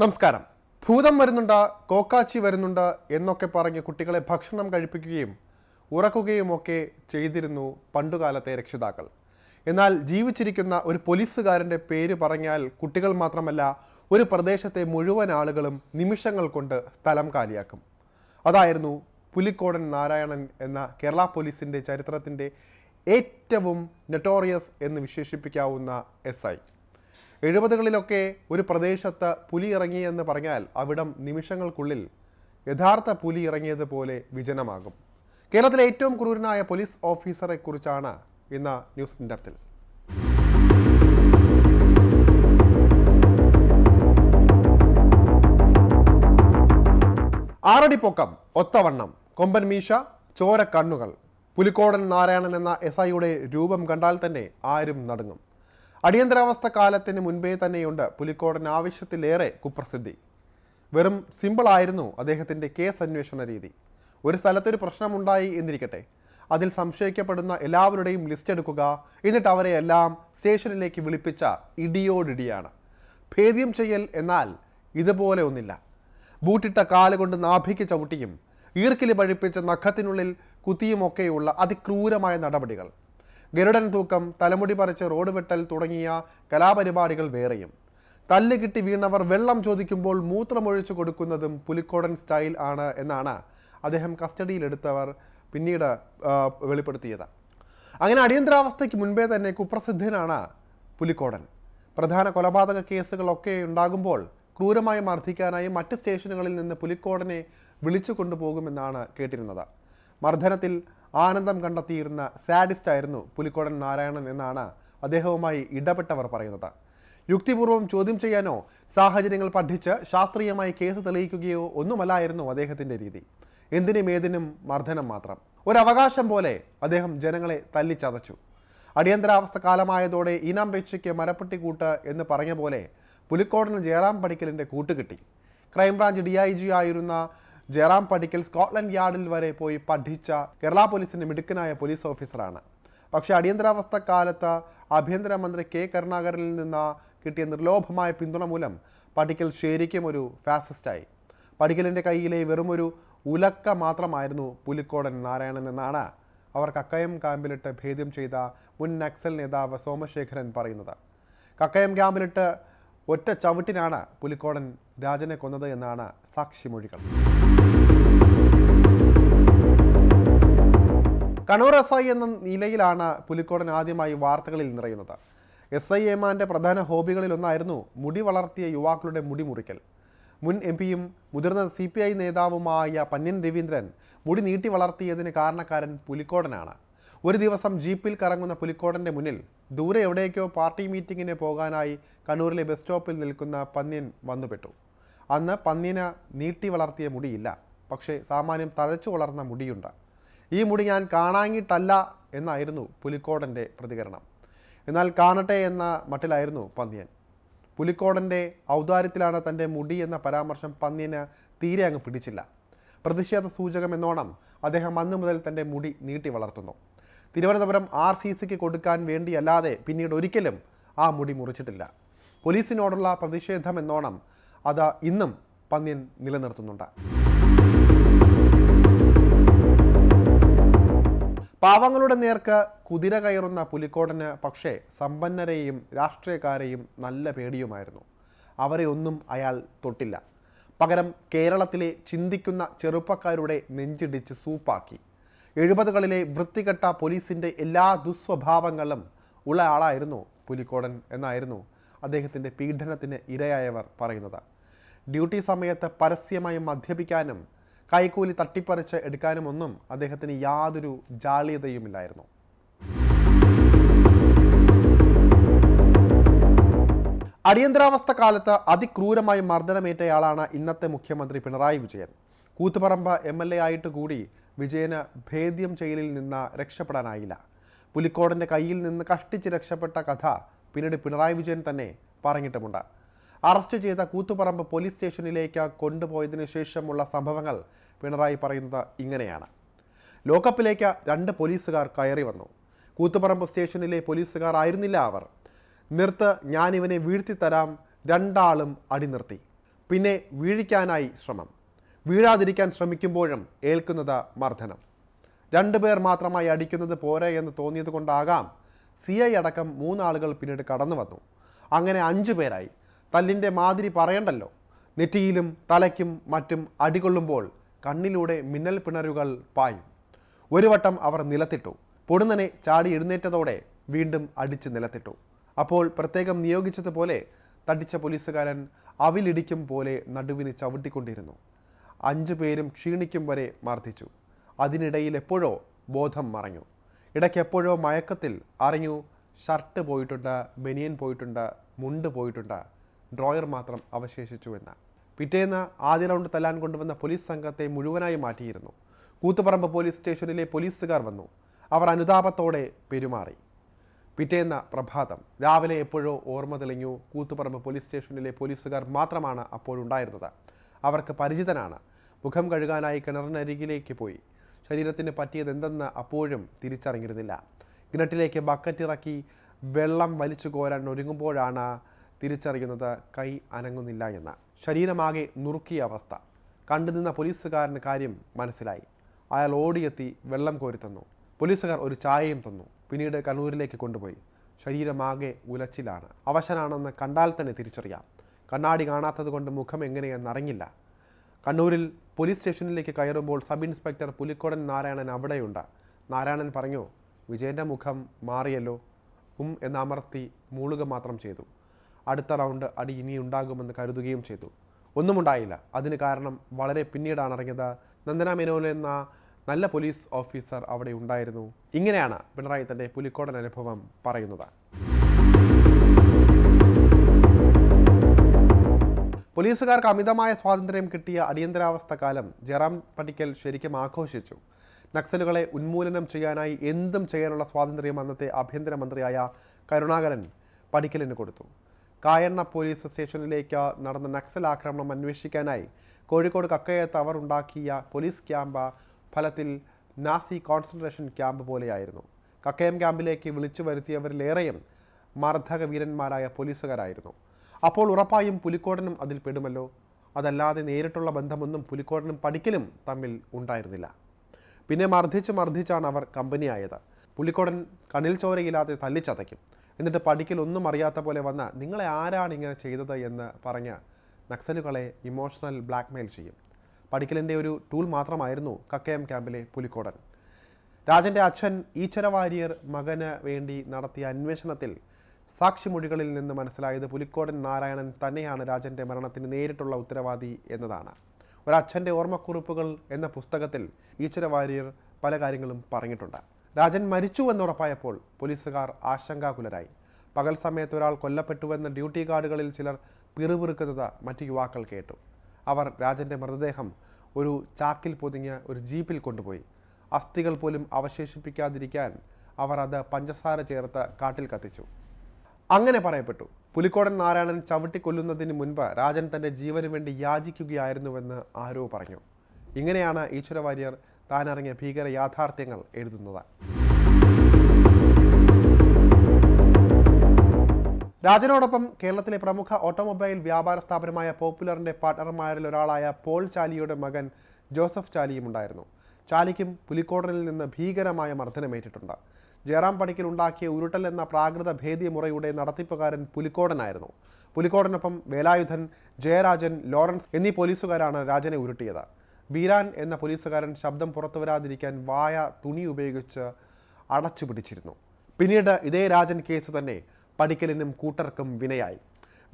നമസ്കാരം. ഭൂതം വരുന്നുണ്ട് കോക്കാച്ചി വരുന്നുണ്ട് എന്നൊക്കെ പറഞ്ഞ് കുട്ടികളെ ഭക്ഷണം കഴിപ്പിക്കുകയും ഉറക്കുകയും ഒക്കെ ചെയ്തിരുന്നു പണ്ടുകാലത്തെ രക്ഷിതാക്കൾ. എന്നാൽ ജീവിച്ചിരിക്കുന്ന ഒരു പോലീസുകാരന്റെ പേര് പറഞ്ഞാൽ കുട്ടികൾ മാത്രമല്ല ഒരു പ്രദേശത്തെ മുഴുവൻ ആളുകളും നിമിഷങ്ങൾ കൊണ്ട് സ്ഥലം കാലിയാക്കും. അതായിരുന്നു പുലിക്കോടൻ നാരായണൻ എന്ന കേരള പോലീസിന്റെ ചരിത്രത്തിന്റെ ഏറ്റവും നെറ്റോറിയസ് എന്ന് വിശേഷിപ്പിക്കാവുന്ന എസ് ഐ. എഴുപതുകളിലൊക്കെ ഒരു പ്രദേശത്ത് പുലി ഇറങ്ങി എന്ന് പറഞ്ഞാൽ അവിടം നിമിഷങ്ങൾക്കുള്ളിൽ യഥാർത്ഥ പുലി ഇറങ്ങിയതുപോലെ വിജനമാകും. കേരളത്തിലെ ഏറ്റവും ക്രൂരനായ പോലീസ് ഓഫീസറെ കുറിച്ചാണ് ഇന്ന് ന്യൂസ് ഇൻഡർത്തിൽ ആറടി പൊക്കം ഒത്തവണ്ണം കൊമ്പൻ മീശ ചോര കണ്ണുകൾ. പുലിക്കോടൻ നാരായണൻ എന്ന എസ് ഐയുടെ രൂപം കണ്ടാൽ തന്നെ ആരും നടുങ്ങും. അടിയന്തരാവസ്ഥ കാലത്തിന് മുൻപേ തന്നെയുണ്ട് പുലിക്കോടൻ ആവശ്യത്തിലേറെ കുപ്രസിദ്ധി. വെറും സിമ്പിൾ ആയിരുന്നു അദ്ദേഹത്തിന്റെ കേസ് അന്വേഷണ രീതി. ഒരു സ്ഥലത്തൊരു പ്രശ്നമുണ്ടായി എന്നിരിക്കട്ടെ. അതിൽ സംശയിക്കപ്പെടുന്ന എല്ലാവരുടെയും ലിസ്റ്റ് എടുക്കുക എന്നിട്ട് അവരെ എല്ലാം സ്റ്റേഷനിലേക്ക് വിളിപ്പിച്ച ഇടിയോടിടിയാണ്. ഭേദ്യം ചെയ്യൽ എന്നാൽ ഇതുപോലെ ഒന്നില്ല. ബൂട്ടിട്ട കാലുകൊണ്ട് നാഭിക്ക് ചവിട്ടിയും ഈർക്കിലി പഴിപ്പിച്ച നഖത്തിനുള്ളിൽ കുത്തിയുമൊക്കെയുള്ള അതിക്രൂരമായ നടപടികൾ. ഗരുഡൻ തൂക്കം തലമുടി പറിച്ച് റോഡ് വെട്ടൽ തുടങ്ങിയ കലാപരിപാടികൾ വേറെയും. തല്ല് കിട്ടി വീണവർ വെള്ളം ചോദിക്കുമ്പോൾ മൂത്രമൊഴിച്ചു കൊടുക്കുന്നതും പുലിക്കോടൻ സ്റ്റൈൽ ആണ് എന്നാണ് അദ്ദേഹം കസ്റ്റഡിയിലെടുത്തവർ പിന്നീട് വെളിപ്പെടുത്തിയത്. അങ്ങനെ അടിയന്തരാവസ്ഥയ്ക്ക് മുൻപേ തന്നെ കുപ്രസിദ്ധനാണ് പുലിക്കോടൻ. പ്രധാന കൊലപാതക കേസുകളൊക്കെ ഉണ്ടാകുമ്പോൾ ക്രൂരമായി മർദ്ദിക്കാനായി മറ്റ് സ്റ്റേഷനുകളിൽ നിന്ന് പുലിക്കോടനെ വിളിച്ചു കൊണ്ടുപോകുമെന്നാണ് കേട്ടിരുന്നത്. മർദ്ദനത്തിൽ ആനന്ദം കണ്ടെത്തിയിരുന്ന സാഡിസ്റ്റ് ആയിരുന്നു പുലിക്കോടൻ നാരായണൻ എന്നാണ് അദ്ദേഹവുമായി ഇടപെട്ടവർ പറയുന്നത്. യുക്തിപൂർവം ചോദ്യം ചെയ്യാനോ സാഹചര്യങ്ങൾ പഠിച്ച് ശാസ്ത്രീയമായി കേസ് തെളിയിക്കുകയോ ഒന്നുമല്ലായിരുന്നു അദ്ദേഹത്തിന്റെ രീതി. എന്തിനും ഏതിനും മർദ്ദനം മാത്രം. ഒരവകാശം പോലെ അദ്ദേഹം ജനങ്ങളെ തല്ലിച്ചതച്ചു. അടിയന്തരാവസ്ഥ കാലമായതോടെ ഇനാം പേച്ചയ്ക്ക് മരപ്പെട്ടി കൂട്ട് എന്ന് പറഞ്ഞ പോലെ പുലിക്കോടന് ജയറാം പടിക്കലിന്റെ കൂട്ടുകിട്ടി crime branch D I G ആയിരുന്ന ജയറാം പടിക്കൽ സ്കോട്ട്ലൻഡ് യാർഡിൽ വരെ പോയി പഠിച്ച കേരള പോലീസിന്റെ മിടുക്കനായ പോലീസ് ഓഫീസറാണ്. പക്ഷേ അടിയന്തരാവസ്ഥ കാലത്ത് ആഭ്യന്തരമന്ത്രി കെ കരുണാകരനിൽ നിന്ന് കിട്ടിയ നിർലോഭമായ പിന്തുണ മൂലം പടിക്കൽ ശരിക്കും ഒരു ഫാസിസ്റ്റായി. പടിക്കലിന്റെ കയ്യിലെ വെറുമൊരു ഉലക്ക മാത്രമായിരുന്നു പുലിക്കോടൻ നാരായണൻ എന്നാണ് അവർ കക്കയം ക്യാമ്പിലിട്ട് ഭേദ്യം ചെയ്ത മുൻ നക്സൽ നേതാവ് സോമശേഖരൻ പറയുന്നത്. കക്കയം ക്യാമ്പിലിട്ട് ഒറ്റ ചവിട്ടിനാണ് പുലിക്കോടൻ രാജനെ കൊന്നത് എന്നാണ് സാക്ഷിമൊഴികൾ. കണ്ണൂർ എസ് ഐ എന്ന നിലയിലാണ് പുലിക്കോടൻ ആദ്യമായി വാർത്തകളിൽ നിറയുന്നത്. എസ് ഐ എമാന്റെ പ്രധാന ഹോബികളിലൊന്നായിരുന്നു മുടി വളർത്തിയ യുവാക്കളുടെ മുടി മുറിക്കൽ. മുൻ എം പിയും മുതിർന്ന സി പി ഐ നേതാവുമായ പന്യൻ രവീന്ദ്രൻ മുടി നീട്ടി വളർത്തിയതിന് കാരണക്കാരൻ പുലിക്കോടനാണ്. ഒരു ദിവസം ജീപ്പിൽ കറങ്ങുന്ന പുലിക്കോടന്റെ മുന്നിൽ ദൂരെ എവിടേക്കോ പാർട്ടി മീറ്റിങ്ങിന് പോകാനായി കണ്ണൂരിലെ ബസ് സ്റ്റോപ്പിൽ നിൽക്കുന്ന പന്യൻ വന്നുപെട്ടു. അന്ന് പന്യന് നീട്ടി വളർത്തിയ മുടിയില്ല. പക്ഷേ സാമാന്യം തഴച്ചു വളർന്ന മുടിയുണ്ട്. ഈ മുടി ഞാൻ കാണാങ്ങിട്ടല്ല എന്നായിരുന്നു പുലിക്കോടന്റെ പ്രതികരണം. എന്നാൽ കാണട്ടെ എന്ന മട്ടിലായിരുന്നു പന്നിയൻ പുലിക്കോടന്റെ ഔദാര്യത്തിലാണ് തന്റെ മുടി എന്ന പരാമർശം പന്ന്യന് തീരെ അങ്ങ് പിടിച്ചില്ല. പ്രതിഷേധ സൂചകം എന്നോണം അദ്ദേഹം അന്നു മുതൽ തന്റെ മുടി നീട്ടി വളർത്തുന്നു. തിരുവനന്തപുരം ആർ സി സിക്ക് കൊടുക്കാൻ വേണ്ടിയല്ലാതെ പിന്നീട് ഒരിക്കലും ആ മുടി മുറിച്ചിട്ടില്ല. പോലീസിനോടുള്ള പ്രതിഷേധം എന്നോണം അത് ഇന്നും പന്ന്യൻ നിലനിർത്തുന്നുണ്ട്. പാവങ്ങളുടെ നേർക്ക് കുതിര കയറുന്ന പുലിക്കോടന് പക്ഷേ സമ്പന്നരെയും രാഷ്ട്രീയക്കാരെയും നല്ല പേടിയുമായിരുന്നു. അവരെ ഒന്നും അയാൾ തൊട്ടില്ല. പകരം കേരളത്തിലെ ചിന്തിക്കുന്ന ചെറുപ്പക്കാരുടെ നെഞ്ചിടിച്ച് സൂപ്പാക്കി. എഴുപതുകളിലെ വൃത്തികെട്ട പോലീസിന്റെ എല്ലാ ദുസ്വഭാവങ്ങളും ഉള്ള ആളായിരുന്നു പുലിക്കോടൻ എന്നായിരുന്നു അദ്ദേഹത്തിന്റെ പീഡനത്തിന് ഇരയായവർ പറയുന്നത്. ഡ്യൂട്ടി സമയത്ത് പരസ്യമായി മദ്യപിക്കാനും കൈക്കൂലി തട്ടിപ്പറിച്ച് എടുക്കാനുമൊന്നും അദ്ദേഹത്തിന് യാതൊരു ജാള്യതയുമില്ലായിരുന്നു. അടിയന്തരാവസ്ഥ കാലത്ത് അതിക്രൂരമായി മർദ്ദനമേറ്റയാളാണ് ഇന്നത്തെ മുഖ്യമന്ത്രി Pinarayi Vijayan. Koothuparamba M L A ആയിട്ട് കൂടി വിജയന് ഭേദ്യം ജയിലിൽ നിന്ന് രക്ഷപ്പെടാനായില്ല. പുലിക്കോടന്റെ കയ്യിൽ നിന്ന് കഷ്ടിച്ച് രക്ഷപ്പെട്ട കഥ പിന്നീട് പിണറായി വിജയൻ തന്നെ പറഞ്ഞിട്ടുമുണ്ട്. അറസ്റ്റ് ചെയ്ത കൂത്തുപറമ്പ് പോലീസ് സ്റ്റേഷനിലേക്ക് കൊണ്ടുപോയതിനു ശേഷമുള്ള സംഭവങ്ങൾ പിണറായി പറയുന്നത് ഇങ്ങനെയാണ്. ലോക്കപ്പിലേക്ക് രണ്ട് പോലീസുകാർ കയറി വന്നു. കൂത്തുപറമ്പ് സ്റ്റേഷനിലെ പോലീസുകാർ ആയിരുന്നില്ല അവർ. നിർത്ത് ഞാനിവനെ വീഴ്ത്തിത്തരാം രണ്ടാളും അടി നിർത്തി പിന്നെ വീഴിക്കാനായി ശ്രമം. വീഴാതിരിക്കാൻ ശ്രമിക്കുമ്പോഴും ഏൽക്കുന്നത് മർദ്ദനം. രണ്ടുപേർ മാത്രമായി അടിക്കുന്നത് പോരെ എന്ന് തോന്നിയത് കൊണ്ടാകാം സി ഐ അടക്കം മൂന്നാളുകൾ പിന്നീട് കടന്നു വന്നു. അങ്ങനെ അഞ്ചു പേരായി. തല്ലിന്റെ മാതിരി പറയണ്ടല്ലോ. നെറ്റിയിലും തലയ്ക്കും മറ്റും അടികൊള്ളുമ്പോൾ കണ്ണിലൂടെ മിന്നൽ പിണരുകൾ പായും. ഒരു വട്ടം അവർ നിലത്തിട്ടു. പൊടുന്നനെ ചാടി എഴുന്നേറ്റതോടെ വീണ്ടും അടിച്ച് നിലത്തിട്ടു. അപ്പോൾ പ്രത്യേകം നിയോഗിച്ചതുപോലെ തടിച്ച പോലീസുകാരൻ അവിലിടിക്കും പോലെ നടുവിന് ചവിട്ടിക്കൊണ്ടിരുന്നു. അഞ്ചു പേരും ക്ഷീണിക്കും വരെ മർദ്ദിച്ചു. അതിനിടയിൽ എപ്പോഴോ ബോധം മറഞ്ഞു. ഇടയ്ക്ക് എപ്പോഴോ മയക്കത്തിൽ അറിഞ്ഞു ഷർട്ട് പോയിട്ടുണ്ട് ബനിയൻ പോയിട്ടുണ്ട് മുണ്ട് പോയിട്ടുണ്ട്. ഡ്രോയർ മാത്രം അവശേഷിച്ചു എന്ന് പിറ്റേന്ന് ആദ്യ റൗണ്ട് തല്ലാൻ കൊണ്ടുവന്ന പോലീസ് സംഘത്തെ മുഴുവനായി മാറ്റിയിരുന്നു. കൂത്തുപറമ്പ് പോലീസ് സ്റ്റേഷനിലെ പോലീസുകാർ വന്നു. അവർ അനുതാപത്തോടെ പെരുമാറി. പിറ്റേന്ന പ്രഭാതം. രാവിലെ എപ്പോഴോ ഓർമ്മ തെളിഞ്ഞു കൂത്തുപറമ്പ് പോലീസ് സ്റ്റേഷനിലെ പോലീസുകാർ മാത്രമാണ് അപ്പോഴുണ്ടായിരുന്നത്. അവർക്ക് പരിചിതനാണ്. മുഖം കഴുകാനായി കിണറിനരികിലേക്ക് പോയി. ശരീരത്തിന് പറ്റിയത് എന്തെന്ന് അപ്പോഴും തിരിച്ചറിഞ്ഞിരുന്നില്ല. കിണറ്റിലേക്ക് ബക്കറ്റ് ഇറക്കി വെള്ളം വലിച്ചു കോരാൻ ഒരുങ്ങുമ്പോഴാണ് തിരിച്ചറിയുന്നത് കൈ അനങ്ങുന്നില്ല എന്ന്. ശരീരമാകെ നുറുക്കിയ അവസ്ഥ. കണ്ടുനിന്ന പോലീസുകാരന് കാര്യം മനസ്സിലായി. അയാൾ ഓടിയെത്തി വെള്ളം കോരി തന്നു. പോലീസുകാർ ഒരു ചായയും തന്നു. പിന്നീട് കണ്ണൂരിലേക്ക് കൊണ്ടുപോയി. ശരീരമാകെ ഉലച്ചിലാണ്. അവശനാണെന്ന് കണ്ടാൽ തന്നെ തിരിച്ചറിയാം. കണ്ണാടി കാണാത്തത് കൊണ്ട് മുഖം എങ്ങനെയെന്നറിഞ്ഞില്ല കണ്ണൂരിൽ പോലീസ് സ്റ്റേഷനിലേക്ക് കയറുമ്പോൾ സബ് ഇൻസ്പെക്ടർ പുലിക്കോടൻ നാരായണൻ അവിടെയുണ്ട്. നാരായണൻ പറഞ്ഞു വിജയന്റെ മുഖം മാറിയല്ലോ. ഉം എന്ന് അമർത്തി മൂളുക മാത്രം ചെയ്തു. അടുത്ത റൗണ്ട് അടി ഇനി ഉണ്ടാകുമെന്ന് കരുതുകയും ചെയ്തു. ഒന്നും ഉണ്ടായില്ല. അതിന് കാരണം വളരെ പിന്നീടാണ് അറിഞ്ഞത് നന്ദന മേനോൻ എന്ന നല്ല പോലീസ് ഓഫീസർ അവിടെ ഉണ്ടായിരുന്നു. ഇങ്ങനെയാണ് പിണറായി തന്റെ പുലിക്കോടൻ അനുഭവം പറയുന്നത്. പോലീസുകാർക്ക് അമിതമായ സ്വാതന്ത്ര്യം കിട്ടിയ അടിയന്തരാവസ്ഥ കാലം ജയറാം പട്ടിക്കൽ ശരിക്കും ആഘോഷിച്ചു. നക്സലുകളെ ഉന്മൂലനം ചെയ്യാനായി എന്തും ചെയ്യാനുള്ള സ്വാതന്ത്ര്യം അന്നത്തെ ആഭ്യന്തരമന്ത്രിയായ കരുണാകരൻ പടിക്കലിന് കൊടുത്തു. കായണ്ണ പോലീസ് സ്റ്റേഷനിലേക്ക് നടന്ന നക്സൽ ആക്രമണം അന്വേഷിക്കാനായി കോഴിക്കോട് കക്കയത്ത് അവർ ഉണ്ടാക്കിയ പോലീസ് ക്യാമ്പ് ഫലത്തിൽ നാസി കോൺസെൻട്രേഷൻ ക്യാമ്പ് പോലെയായിരുന്നു. കക്കയം ക്യാമ്പിലേക്ക് വിളിച്ചു വരുത്തിയവരിലേറെയും മർദ്ദക വീരന്മാരായ പോലീസുകാരായിരുന്നു. അപ്പോൾ ഉറപ്പായും പുലിക്കോടനും അതിൽ പെടുമല്ലോ? അതല്ലാതെ നേരിട്ടുള്ള ബന്ധമൊന്നും പുലിക്കോടനും പഠിക്കലും തമ്മിൽ ഉണ്ടായിരുന്നില്ല. പിന്നെ മർദ്ദിച്ച് മർദ്ദിച്ചാണ് അവർ കമ്പനിയായത്. പുലിക്കോടൻ കണ്ണിൽ ചോരയില്ലാതെ തല്ലിച്ചതയ്ക്കും. എന്നിട്ട് പഠിക്കൽ ഒന്നും അറിയാത്ത പോലെ വന്ന നിങ്ങളെ ആരാണ് ഇങ്ങനെ ചെയ്തത് എന്ന് പറഞ്ഞ് നക്സലുകളെ ഇമോഷണൽ ബ്ലാക്ക്മെയിൽ ചെയ്യും. പഠിക്കലിന്റെ ഒരു ടൂൾ മാത്രമായിരുന്നു കക്കയം ക്യാമ്പിലെ പുലിക്കോടൻ. രാജന്റെ അച്ഛൻ ഈശ്വര വാര്യർ മകന് വേണ്ടി നടത്തിയ അന്വേഷണത്തിൽ സാക്ഷിമൊഴികളിൽ നിന്ന് മനസ്സിലായത് പുലിക്കോടൻ നാരായണൻ തന്നെയാണ് രാജന്റെ മരണത്തിന് നേരിട്ടുള്ള ഉത്തരവാദി എന്നതാണ്. ഒരച്ഛന്റെ ഓർമ്മക്കുറിപ്പുകൾ എന്ന പുസ്തകത്തിൽ ഈശ്വര പല കാര്യങ്ങളും പറഞ്ഞിട്ടുണ്ട്. രാജൻ മരിച്ചു എന്നുറപ്പായപ്പോൾ പോലീസുകാർ ആശങ്കാകുലരായി. പകൽ സമയത്ത് ഒരാൾ കൊല്ലപ്പെട്ടുവെന്ന ഡ്യൂട്ടി കാർഡുകളിൽ ചിലർ പിറുപിറുക്കുന്നത് മറ്റു യുവാക്കൾ കേട്ടു. അവർ രാജന്റെ മൃതദേഹം ഒരു ചാക്കിൽ പൊതിഞ്ഞ് ഒരു ജീപ്പിൽ കൊണ്ടുപോയി. അസ്ഥികൾ പോലും അവശേഷിപ്പിക്കാതിരിക്കാൻ അവർ അത് പഞ്ചസാര ചേർത്ത് കാട്ടിൽ കത്തിച്ചു. അങ്ങനെ പറയപ്പെട്ടു. പുലിക്കോടൻ നാരായണൻ ചവിട്ടിക്കൊല്ലുന്നതിന് മുൻപ് രാജൻ തന്റെ ജീവന് വേണ്ടി യാചിക്കുകയായിരുന്നുവെന്ന് ആരോ പറഞ്ഞു. ഇങ്ങനെയാണ് ഈശ്വര വാര്യർ താനിറങ്ങിയ ഭീകര യാഥാർത്ഥ്യങ്ങൾ എഴുതുന്നത് രാജനോടൊപ്പം കേരളത്തിലെ പ്രമുഖ ഓട്ടോമൊബൈൽ വ്യാപാര സ്ഥാപനമായ പോപ്പുലറിന്റെ പാർട്ട്ണർമാരിൽ ഒരാളായ പോൾ ചാലിയുടെ മകൻ ജോസഫ് ചാലിയും ഉണ്ടായിരുന്നു ചാലിക്കും പുലിക്കോടനിൽ നിന്ന് ഭീകരമായ മർദ്ദനമേറ്റിട്ടുണ്ട്. ജയറാം പടിക്കൽ ഉണ്ടാക്കിയ ഉരുട്ടൽ എന്ന പ്രാകൃത ഭേദി മുറയുടെ നടത്തിപ്പുകാരൻ പുലിക്കോടനായിരുന്നു. പുലിക്കോടനൊപ്പം വേലായുധൻ ജയരാജൻ ലോറൻസ് എന്നീ പോലീസുകാരാണ് രാജനെ ഉരുട്ടിയത്. ബീരാൻ എന്ന പോലീസുകാരൻ ശബ്ദം പുറത്തു വരാതിരിക്കാൻ വായ തുണി ഉപയോഗിച്ച് അടച്ചു പിടിച്ചിരുന്നു പിന്നീട് ഇതേ രാജൻ കേസ് തന്നെ പഠിക്കലിനും കൂട്ടർക്കും വിനയായി.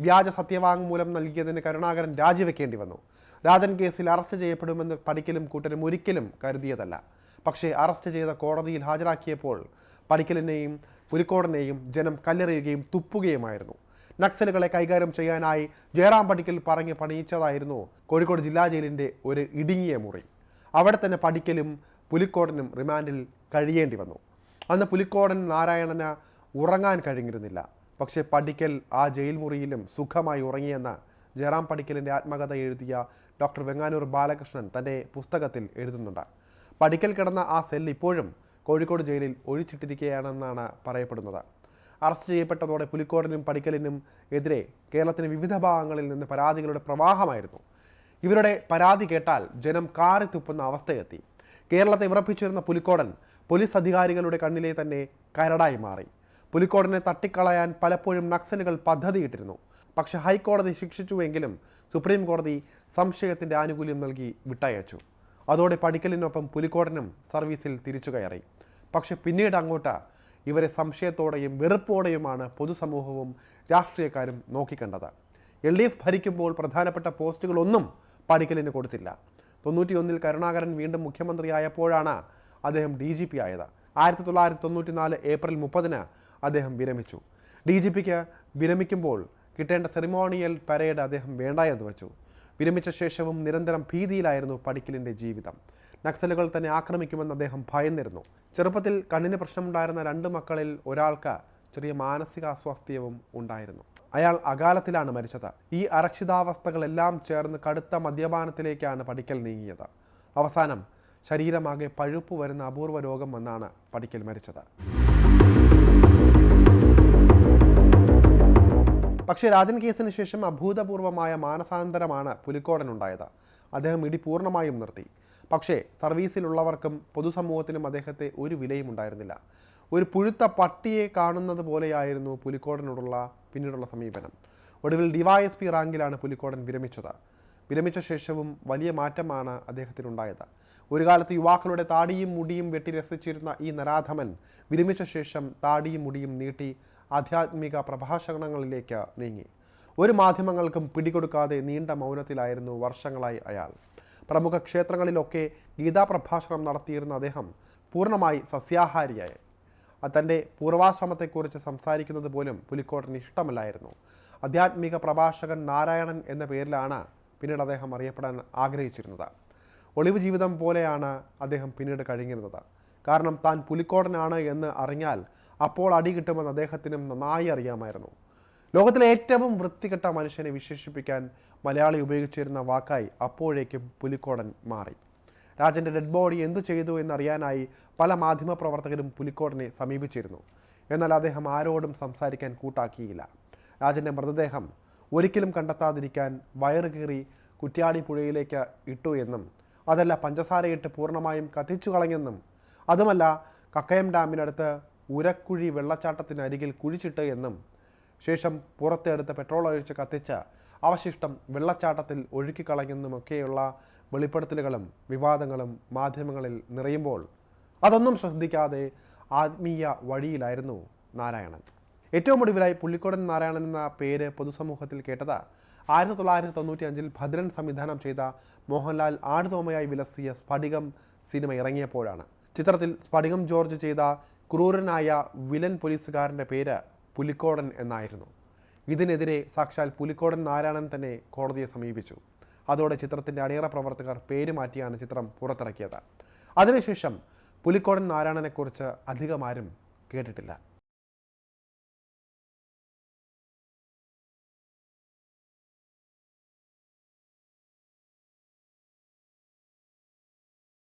വ്യാജ സത്യവാങ്മൂലം നൽകിയതിന് കരുണാകരൻ രാജിവെക്കേണ്ടി വന്നു. രാജൻ കേസിൽ അറസ്റ്റ് ചെയ്യപ്പെടുമെന്ന് പഠിക്കലും കൂട്ടരും ഒരിക്കലും കരുതിയതല്ല. പക്ഷേ അറസ്റ്റ് ചെയ്ത കോടതിയിൽ ഹാജരാക്കിയപ്പോൾ പഠിക്കലിനെയും പുലിക്കോടനെയും ജനം കല്ലെറിയുകയും തുപ്പുകയുമായിരുന്നു. നക്സലുകളെ കൈകാര്യം ചെയ്യാനായി ജയറാം പടിക്കൽ പറഞ്ഞ് പണിയിച്ചതായിരുന്നു കോഴിക്കോട് ജില്ലാ ജയിലിന്റെ ഒരു ഇടുങ്ങിയ മുറി. അവിടെ തന്നെ പടിക്കലും പുലിക്കോടനും റിമാൻഡിൽ കഴിയേണ്ടി വന്നു. അന്ന് പുലിക്കോടൻ നാരായണന് ഉറങ്ങാൻ കഴിഞ്ഞിരുന്നില്ല. പക്ഷേ പടിക്കൽ ആ ജയിൽ മുറിയിലും സുഖമായി ഉറങ്ങിയെന്ന് ജയറാം പടിക്കലിന്റെ ആത്മകഥ എഴുതിയ ഡോക്ടർ വെങ്ങാനൂർ ബാലകൃഷ്ണൻ തന്റെ പുസ്തകത്തിൽ എഴുതുന്നുണ്ട്. പടിക്കൽ കിടന്ന ആ സെൽ ഇപ്പോഴും കോഴിക്കോട് ജയിലിൽ ഒഴിച്ചിട്ടിരിക്കുകയാണെന്നാണ് പറയപ്പെടുന്നത്. അറസ്റ്റ് ചെയ്യപ്പെട്ടതോടെ പുലിക്കോടിനും പടിക്കലിനും എതിരെ കേരളത്തിന് വിവിധ ഭാഗങ്ങളിൽ നിന്ന് പരാതികളുടെ പ്രവാഹമായിരുന്നു. ഇവരുടെ പരാതി കേട്ടാൽ ജനം കാറി തുപ്പുന്ന അവസ്ഥയെത്തി. കേരളത്തെ വിറപ്പിച്ചിരുന്ന പുലിക്കോടൻ പോലീസ് അധികാരികളുടെ കണ്ണിലെ തന്നെ കരടായി മാറി. പുലിക്കോടനെ തട്ടിക്കളയാൻ പലപ്പോഴും നക്സലുകൾ പദ്ധതിയിട്ടിരുന്നു. പക്ഷെ ഹൈക്കോടതി ശിക്ഷിച്ചുവെങ്കിലും സുപ്രീം കോടതി സംശയത്തിന്റെ ആനുകൂല്യം നൽകി വിട്ടയച്ചു. അതോടെ പടിക്കലിനൊപ്പം പുലിക്കോടനും സർവീസിൽ തിരിച്ചു കയറി. പക്ഷെ പിന്നീട് അങ്ങോട്ട് ഇവരെ സംശയത്തോടെയും വെറുപ്പോടെയുമാണ് പൊതുസമൂഹവും രാഷ്ട്രീയക്കാരും നോക്കിക്കണ്ടത്. എൽ ഡി എഫ് ഭരിക്കുമ്പോൾ പ്രധാനപ്പെട്ട പോസ്റ്റുകളൊന്നും പടിക്കലിന് കൊടുത്തില്ല. തൊണ്ണൂറ്റിയൊന്നിൽ കരുണാകരൻ വീണ്ടും മുഖ്യമന്ത്രിയായപ്പോഴാണ് അദ്ദേഹം ഡി ജി പി ആയത്. ആയിരത്തി തൊള്ളായിരത്തി തൊണ്ണൂറ്റിനാല് ഏപ്രിൽ മുപ്പതിന് അദ്ദേഹം വിരമിച്ചു. ഡി ജി പിക്ക് വിരമിക്കുമ്പോൾ കിട്ടേണ്ട സെറിമോണിയൽ പരേഡ് അദ്ദേഹം വേണ്ട എന്ന് വെച്ചു. വിരമിച്ച ശേഷവും നിരന്തരം ഭീതിയിലായിരുന്നു പടിക്കലിന്റെ ജീവിതം. നക്സലുകൾ തന്നെ ആക്രമിക്കുമെന്ന് അദ്ദേഹം ഭയന്നിരുന്നു. ചെറുപ്പത്തിൽ കണ്ണിന് പ്രശ്നമുണ്ടായിരുന്ന രണ്ട് മക്കളിൽ ഒരാൾക്ക് ചെറിയ മാനസികാസ്വാസ്ഥ്യവും ഉണ്ടായിരുന്നു. അയാൾ അകാലത്തിലാണ് മരിച്ചത്. ഈ അരക്ഷിതാവസ്ഥകളെല്ലാം ചേർന്ന് കടുത്ത മദ്യപാനത്തിലേക്കാണ് പഠിക്കൽ നീങ്ങിയത്. അവസാനം ശരീരമാകെ പഴുപ്പ് വരുന്ന അപൂർവ രോഗം വന്നാണ് പഠിക്കൽ മരിച്ചത്. പക്ഷേ രാജൻ കേസിന് ശേഷം അഭൂതപൂർവമായ മാനസാന്തരമാണ് പുലിക്കോടനുണ്ടായത്. അദ്ദേഹം ഇടി പൂർണമായും നിർത്തി. പക്ഷേ സർവീസിലുള്ളവർക്കും പൊതുസമൂഹത്തിനും അദ്ദേഹത്തെ ഒരു വിലയും ഉണ്ടായിരുന്നില്ല. ഒരു പുഴുത്ത പട്ടിയെ കാണുന്നത് പോലെയായിരുന്നു പുലിക്കോടനോടുള്ള പിന്നീടുള്ള സമീപനം. ഒടുവിൽ ഡിവൈഎസ്പി റാങ്കിലാണ് പുലിക്കോടൻ വിരമിച്ചത്. വിരമിച്ച ശേഷവും വലിയ മാറ്റമാണ് അദ്ദേഹത്തിനുണ്ടായത്. ഒരു കാലത്ത് യുവാക്കളുടെ താടിയും മുടിയും വെട്ടി രസിച്ചിരുന്ന ഈ നരാധമൻ വിരമിച്ച ശേഷം താടിയും മുടിയും നീട്ടി ആധ്യാത്മിക പ്രഭാഷണങ്ങളിലേക്ക് നീങ്ങി. ഒരു മാധ്യമങ്ങൾക്കും പിടികൊടുക്കാതെ നീണ്ട മൗനത്തിലായിരുന്നു വർഷങ്ങളായി അയാൾ. പ്രമുഖ ക്ഷേത്രങ്ങളിലൊക്കെ ഗീതാ പ്രഭാഷണം നടത്തിയിരുന്ന അദ്ദേഹം പൂർണമായി സസ്യാഹാരിയായി. തന്റെ പൂർവാശ്രമത്തെക്കുറിച്ച് സംസാരിക്കുന്നത് പോലും പുലിക്കോട്ടിന് ഇഷ്ടമല്ലായിരുന്നു. ആധ്യാത്മിക പ്രഭാഷകൻ നാരായണൻ എന്ന പേരിലാണ് പിന്നീട് അദ്ദേഹം അറിയപ്പെടാൻ ആഗ്രഹിച്ചിരുന്നത്. ഒളിവ് ജീവിതം പോലെയാണ് അദ്ദേഹം പിന്നീട് കഴിഞ്ഞിരുന്നത്. കാരണം താൻ പുലിക്കോടനാണ് എന്ന് അറിഞ്ഞാൽ അപ്പോൾ അടി കിട്ടുമെന്ന് അദ്ദേഹത്തിനും നന്നായി അറിയാമായിരുന്നു. ലോകത്തിലെ ഏറ്റവും വൃത്തികെട്ട മനുഷ്യനെ വിശേഷിപ്പിക്കാൻ മലയാളി ഉപയോഗിച്ചിരുന്ന വാക്കായി അപ്പോഴേക്കും പുലിക്കോടൻ മാറി. രാജന്റെ ഡെഡ് ബോഡി എന്തു ചെയ്തു എന്നറിയാനായി പല മാധ്യമപ്രവർത്തകരും പുലിക്കോടനെ സമീപിച്ചിരുന്നു. എന്നാൽ അദ്ദേഹം ആരോടും സംസാരിക്കാൻ കൂട്ടാക്കിയില്ല. രാജന്റെ മൃതദേഹം ഒരിക്കലും കണ്ടെത്താതിരിക്കാൻ വയറ് കീറി കുറ്റ്യാടി പുഴയിലേക്ക് ഇട്ടു എന്നും അതല്ല പഞ്ചസാരയിട്ട് പൂർണമായും കത്തിച്ചു കളഞ്ഞെന്നും അതുമല്ല കക്കയം ഡാമിനടുത്ത് ഉരക്കുഴി വെള്ളച്ചാട്ടത്തിനരികിൽ കുഴിച്ചിട്ട് എന്നും ശേഷം പുറത്തെടുത്ത് പെട്രോൾ ഒഴിച്ച് കത്തിച്ച് അവശിഷ്ടം വെള്ളച്ചാട്ടത്തിൽ ഒഴുക്കിക്കളയുന്നതുമൊക്കെയുള്ള വെളിപ്പെടുത്തലുകളും വിവാദങ്ങളും മാധ്യമങ്ങളിൽ നിറയുമ്പോൾ അതൊന്നും ശ്രദ്ധിക്കാതെ ആത്മീയ വഴിയിലായിരുന്നു നാരായണൻ. ഏറ്റവും ഒടുവിലായി പുള്ളിക്കോടൻ നാരായണൻ എന്ന പേര് പൊതുസമൂഹത്തിൽ കേട്ടത് ആയിരത്തി തൊള്ളായിരത്തി തൊണ്ണൂറ്റി അഞ്ചിൽ ഭദ്രൻ സംവിധാനം ചെയ്ത മോഹൻലാൽ ആടുതോമയായി വിലസിയ സ്ഫടികം സിനിമ ഇറങ്ങിയപ്പോഴാണ്. ചിത്രത്തിൽ സ്ഫടികം ജോർജ് ചെയ്ത ക്രൂരനായ വിലൻ പോലീസുകാരന്റെ പേര് പുലിക്കോടൻ എന്നായിരുന്നു. ഇതിനെതിരെ സാക്ഷാൽ പുലിക്കോടൻ നാരായണൻ തന്നെ കോടതിയെ സമീപിച്ചു. അതോടെ ചിത്രത്തിന്റെ അണിയറ പ്രവർത്തകർ പേര് മാറ്റിയാണ് ചിത്രം പുറത്തിറക്കിയത്. അതിനുശേഷം പുലിക്കോടൻ നാരായണനെക്കുറിച്ച് അധികമാരും കേട്ടിട്ടില്ല.